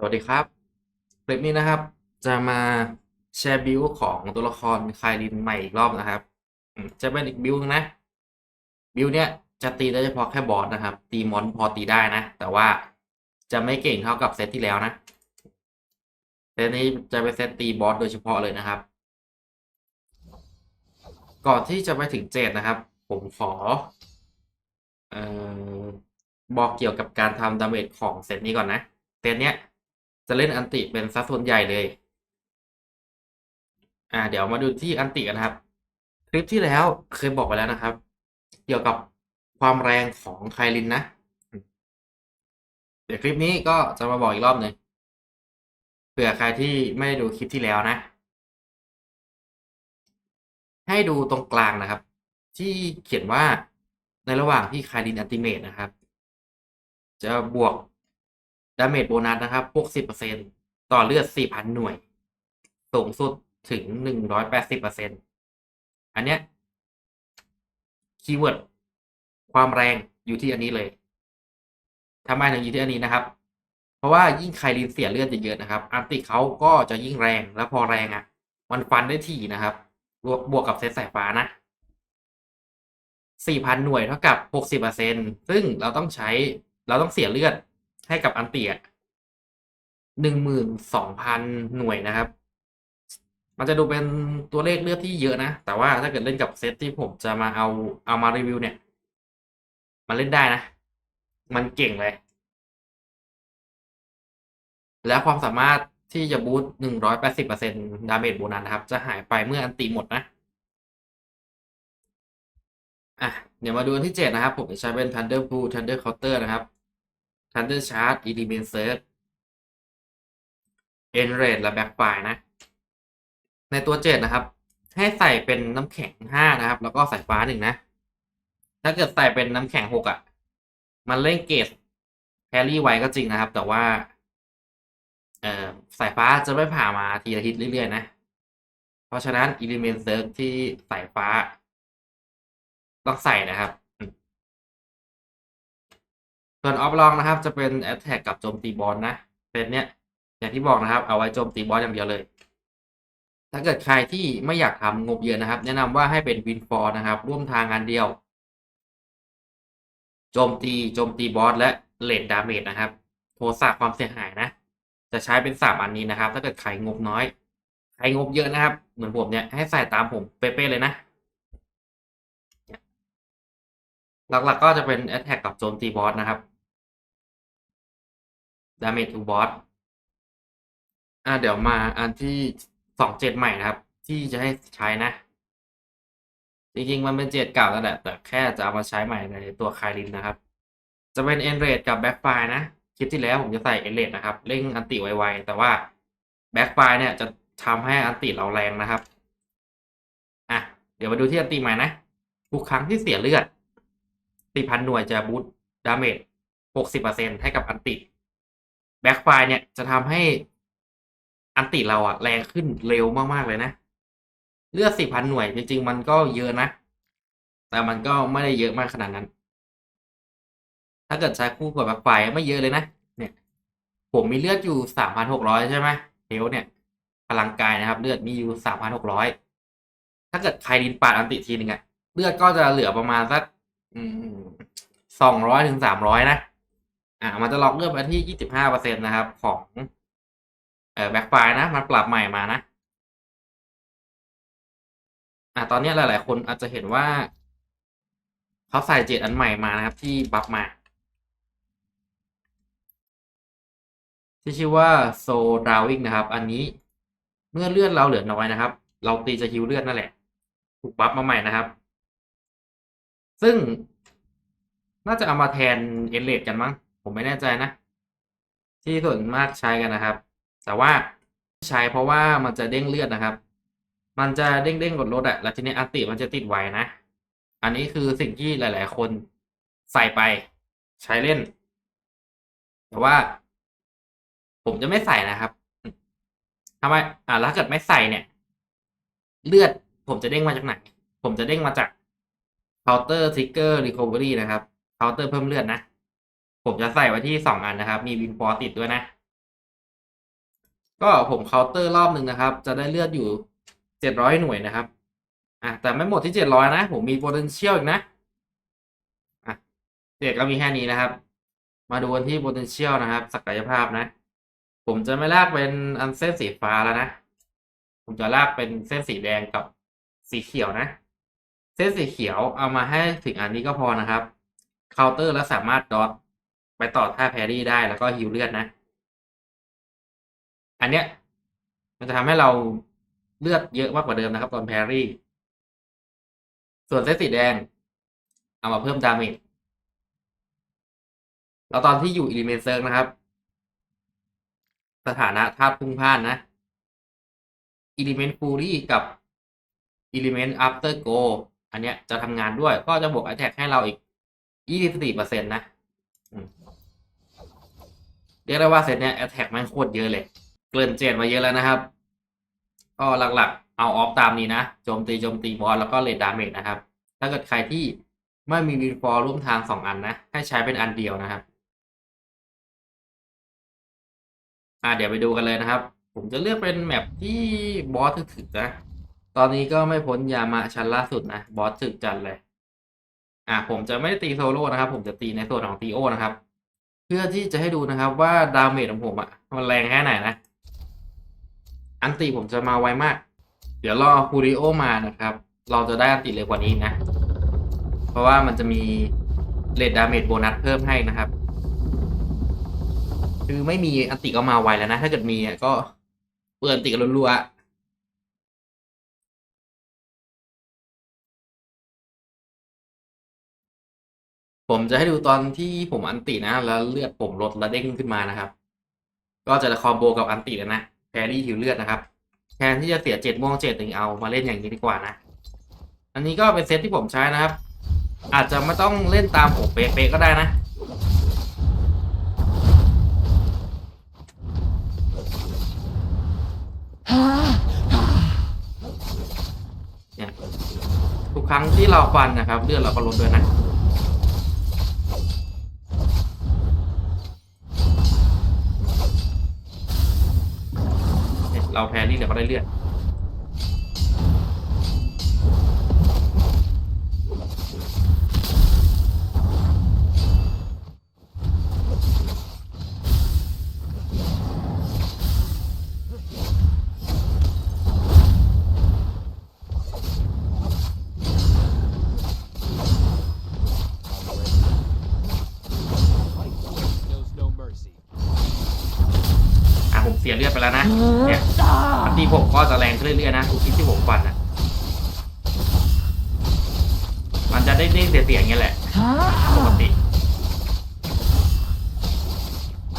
สวัสดีครับ คลิปนี้นะครับ จะมาแชร์บิลของตัวละครคายลินใหม่อีกรอบนะครับ จะเป็นอีกบิลนึงนะ บิลเนี้ยจะตีได้เฉพาะแค่บอสนะครับ ตีมอนพอตีได้นะ แต่ว่าจะไม่เก่งเท่ากับเซตที่แล้วนะ เซตนี้จะเป็นเซตตีบอสโดยเฉพาะเลยนะครับ ก่อนที่จะไปถึงเจ็ดนะครับ ผมขอเอ่อบอกเกี่ยวกับการทำดาเมจของเซตนี้ก่อนนะ เซตเนี้ย จะเล่นอันติเป็นซัส่วนใหญ่เลย อ่า เดี๋ยวมาดูที่อันติกันนะครับ คลิปที่แล้วเคยบอกไปแล้วนะครับ เกี่ยวกับความแรงของไคลินนะ เดี๋ยวคลิปนี้ก็จะมาบอกอีกรอบหนึ่งเผื่อใครที่ไม่ได้ดูคลิปที่แล้วนะ ให้ดูตรงกลางนะครับ ที่เขียนว่าในระหว่างที่ไคลินอันติเมตนะครับ จะบวก ดาเมจโบนัสนะครับพวกสิบเปอร์เซ็นต่อเลือดสี่พันหน่วย สูงสุดถึงหนึ่งร้อยแปดสิบเปอร์เซ็นอันเนี้ยคีย์เวิร์ดความแรงอยู่ที่อันนี้เลยทำไมถึงอยู่ที่อันนี้นะครับ เพราะว่ายิ่งไคลินเสียเลือดเยอะๆนะครับ อันติเขาก็จะยิ่งแรง แล้วพอแรงอะ มันฟันได้ถี่นะครับ บวกบวกกับเซตสายฟ้านะสี่พันหน่วยเท่ากับหกสิบเปอร์เซ็นซึ่งเราต้องใช้ เราต้องเสียเลือด ให้กับอันเตียหนึ่งหมื่นสองพันหน่วยนะครับ มันจะดูเป็นตัวเลขเลือดที่เยอะนะ แต่ว่าถ้าเกิดเล่นกับเซตที่ผมจะมาเอาเอามารีวิวเนี่ย มันเล่นได้นะ มันเก่งเลย แล้วความสามารถที่จะบูตหนึ่งร้อยแปดสิบเปอร์เซ็นดาเมจโบนัสนะครับ จะหายไปเมื่ออันตีหมดนะอะเดี๋ยวมาดูอันที่เจ็ดนะครับ ผมจะใช้เป็น Thunder Pool Thunder Counter นะครับ Thunder Charge Element Search e n r a g e และ Backfire นะ ในตัวเจ็ดนะครับ ให้ใส่เป็นน้ำแข็งห้านะครับ แล้วก็สายฟ้าหนึ่งนะ ถ้าเกิดใส่เป็นน้ำแข็งหกอะ มันเล่นเกตแพรรี่ไว้ก็จริงนะครับ แต่ว่า เอ่อสายฟ้าจะไม่ผ่ามาทีละทิศเรื่อยๆนะ เพราะฉะนั้น Element Search ที่สายฟ้า ต้องใส่นะครับ ส่วนออฟลองนะครับ จะเป็นแอตแทกกับโจมตีบอลนะเป็นเนี้ยอย่างที่บอกนะครับ เอาไว้โจมตีบอสอย่างเดียวเลย ถ้าเกิดใครที่ไม่อยากทำงบเยอะนะครับ แนะนำว่าให้เป็นวินฟอร์นะครับ ร่วมทางงานเดียว โจมตีโจมตีบอสและเลดดาเมจนะครับ โทษะความเสียหายนะ จะใช้เป็นสามอันนี้นะครับ ถ้าเกิดใครงบน้อย ใครงบเยอะนะครับ เหมือนผมเนี่ยให้ใส่ตามผมเป๊ะๆเลยนะ หลักๆก็จะเป็น Attack กับโจมตีบอสนะครับ Damage to boss อ่าเดี๋ยวมาอันที่สองเจ็ดใหม่นะครับ ที่จะให้ใช้นะ จริงๆ มันเป็นเจ็ดเก่าแล้วแหละ แต่แค่จะเอามาใช้ใหม่ในตัวคายลินนะครับ จะเป็น e n r a g e กับ Backfire นะคลิปที่แล้วผมจะใส่ e n r a g e นะครับ เร่งอันติไวๆ แต่ว่า Backfire เนี่ยจะทำให้อันติเราแรงนะครับ อะ เดี๋ยวมาดูที่อันติใหม่นะทุกครั้งที่เสียเลือด สี่พันหน่วยจะบูตดาเมจหกสิบเปอร์เซ็นให้กับอันติ แบ็กไฟเนี่ยจะทำให้อันติเราอะแรงขึ้นเร็วมาก ๆ เลยนะ เลือดสี่พันหน่วยจริง ๆ มันก็เยอะนะ แต่มันก็ไม่ได้เยอะมากขนาดนั้น ถ้าเกิดใช้คู่กับแบ็กไฟไม่เยอะเลยนะ เนี่ย ผมมีเลือดอยู่สามพันหกร้อยใช่ไหมเฮลเนี่ย พลังกายนะครับ เลือดมีอยู่สามพันหกร้อยถ้าเกิดใครดินปาดอันติทีหนึ่งอะเลือดก็จะเหลือประมาณสัก สองร้อยถึงสามร้อยนะ อ่า มันจะล็อกเลือดไปที่ยี่สิบห้าเปอร์เซ็นตนะครับ ของเอ่อแบ็คไฟนะ มันปรับใหม่มานะ อ่า ตอนนี้หลาย ๆ คนอาจจะเห็นว่าเขาใส่เจ็ดอันใหม่มานะครับ ที่บัฟมา ที่ชื่อว่าโซดาวิงนะครับ อันนี้เมื่อเลือดเราเหลือน้อยนะครับ เราตีจะฮิวเลือดนั่นแหละ ถูกบัฟมาใหม่นะครับ ซึ่ง น่าจะเอามาแทนเอเลดกันมั้ง ผมไม่แน่ใจนะ ที่ส่วนมากใช้กันนะครับ แต่ว่าใช้เพราะว่ามันจะเด้งเลือดนะครับ มันจะเด้งเด้งกดลดอะแล้วทีนี้อัติมันจะติดไว้นะ อันนี้คือสิ่งที่หลาย ๆ คนใส่ไปใช้เล่น แต่ว่า ผมจะไม่ใส่นะครับทำไม อ่าแล้วถ้าเกิดไม่ใส่เนี่ย เลือดผมจะเด้งมาจากไหน ผมจะเด้งมาจาก counter trigger recovery นะครับ เคาน์เตอร์เพิ่มเลือดนะ ผมจะใส่ไว้ที่สองอันนะครับ มีวินฟอร์ติดด้วยนะ ก็ผมเคาน์เตอร์รอบหนึ่งนะครับ จะได้เลือดอยู่เจ็ดร้อยหน่วยนะครับ อะแต่ไม่หมดที่เจ็ดร้อยนะ ผมมี potential อีกนะอะเด็กก็มีแค่นี้นะครับ มาดูกันที่ potential นะครับ ศักยภาพนะ ผมจะไม่ลากเป็นอันเส้นสีฟ้าแล้วนะ ผมจะลากเป็นเส้นสีแดงกับสีเขียวนะ เส้นสีเขียวเอามาให้ถึงอันนี้ก็พอนะครับ เคาน์เตอร์แล้วสามารถดอทไปต่อท่าแพรี่ได้แล้วก็ฮิวเลือดนะ อันเนี้ย มันจะทำให้เราเลือดเยอะมากกว่าเดิมนะครับตอนแพรี่ ส่วนเส้นสีแดง เอามาเพิ่มดาเมจแล้วตอนที่อยู่อิลิเมนเซิร์นะครับ สถานะธาตุพุ่งพ่านนะ Element Fury กับ Element After Go อันเนี้ยจะทำงานด้วยก็จะบวก Attack ให้เราอีก 24%นะอืมเรียกได้ว่าเซตเนี้ย Attack มันโคตรเยอะเลย เกริ่นเจนมาเยอะแล้วนะครับ ก็หลักๆ เอาออฟตามนี้นะ โจมตีโจมตีบอสแล้วก็เลดดาเมจนะครับ ถ้าเกิดใครที่ไม่มีวินฟอร์ร่วมทางสองอันนะ ให้ใช้เป็นอันเดียวนะครับ อ่าเดี๋ยวไปดูกันเลยนะครับ ผมจะเลือกเป็นแมปที่บอสถึกๆนะ ตอนนี้ก็ไม่พ้นยามะชั้นล่าสุดนะ บอสถึกจัดเลย อ่าผมจะไม่ได้ตีโซโล่นะครับ ผมจะตีในส่วนของตีโอนะครับ เพื่อที่จะให้ดูนะครับว่าดาเมจของผมอะมันแรงแค่ไหนนะ อันติผมจะมาไวมาก เดี๋ยวรอคูริโอมานะครับ เราจะได้อันติเร็วกว่านี้นะ เพราะว่ามันจะมีเลดดาเมจโบนัสเพิ่มให้นะครับ คือไม่มีอันติก็มาไวแล้วนะ ถ้าเกิดมีอะก็เปิดอันติกันรัวๆ ผมจะให้ดูตอนที่ผมอันตินะ แล้วเลือดผมลดและเด้งขึ้นมานะครับ ก็จะคอมโบกับอันติแล้วนะแพรรี่หิวเลือดนะครับแทนที่จะเสียเจ็ดม่วงเจ็ดหนึ่งเอามาเล่นอย่างนี้ดีกว่านะ อันนี้ก็เป็นเซตที่ผมใช้นะครับ อาจจะไม่ต้องเล่นตามผมเป๊ะๆก็ได้นะเนี่ยทุกครั้งที่เราฟันนะครับ เลือดเราก็ลดด้วยนะ เราเรียวก็ได้เลือด เสียเลือดไปแล้วนะเนี่ยอันตีผมก็จะแรงขึ้นเรื่อยๆนะทุกทีที่ผมฟันนะมันจะได้เด้งเสียๆอย่างเงี้ยแหละปกติ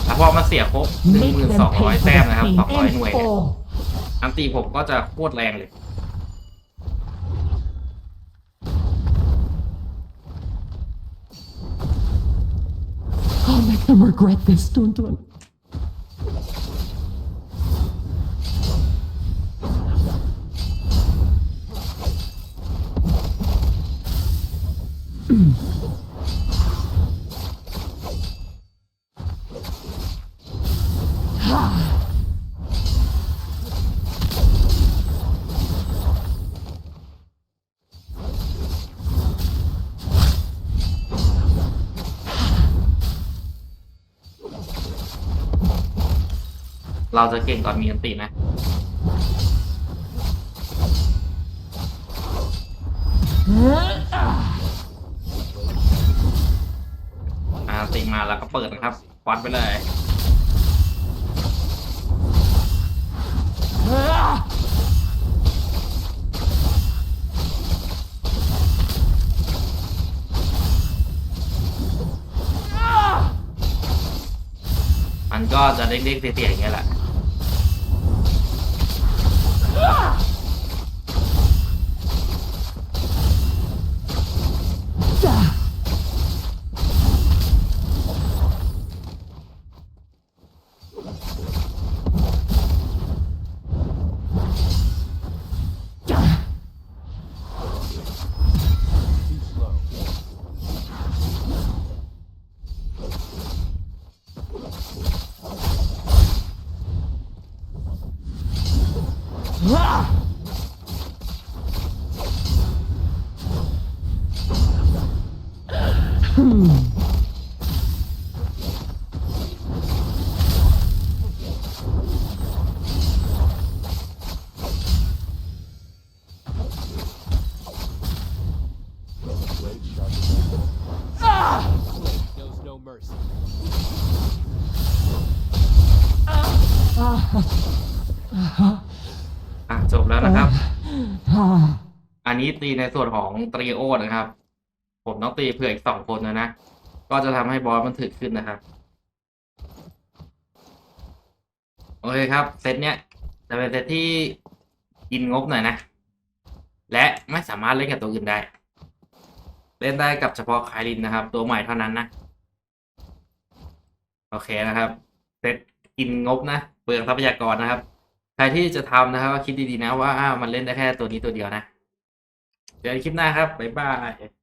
แล้วพอมันเสียครบหนึ่งหมื่นสองร้อยแต้มนะครับสองร้อยหน่วยเนี่ยอันตีผมก็จะโคตรแรงเลย I'll make them regret this, Dundun. เราจะเก่งตอนมีอันตีนะอ่าติมาแล้วก็เปิดนะครับฟันไปเลยมันก็จะเด้งๆเสียๆอย่างเงี้ยแหละ อะจบแล้วนะครับ อันนี้ตีในส่วนของตรีโอนะครับ ผมต้องตีเผื่ออีกสองคนนะนะ ก็จะทำให้บอสมันถึกขึ้นนะครับ โอเคครับ เซตเนี้ยจะเป็นเซตที่กินงบหน่อยนะ และไม่สามารถเล่นกับตัวอื่นได้ เล่นได้กับเฉพาะคายลินนะครับ ตัวใหม่เท่านั้นนะ โอเคนะครับเซตกินงบนะเปลืองทรัพยากรนะครับ ใครที่จะทำนะครับก็คิดดีๆนะว่ามันเล่นได้แค่ตัวนี้ตัวเดียวนะ เจอกันคลิปหน้าครับ บ๊ายบาย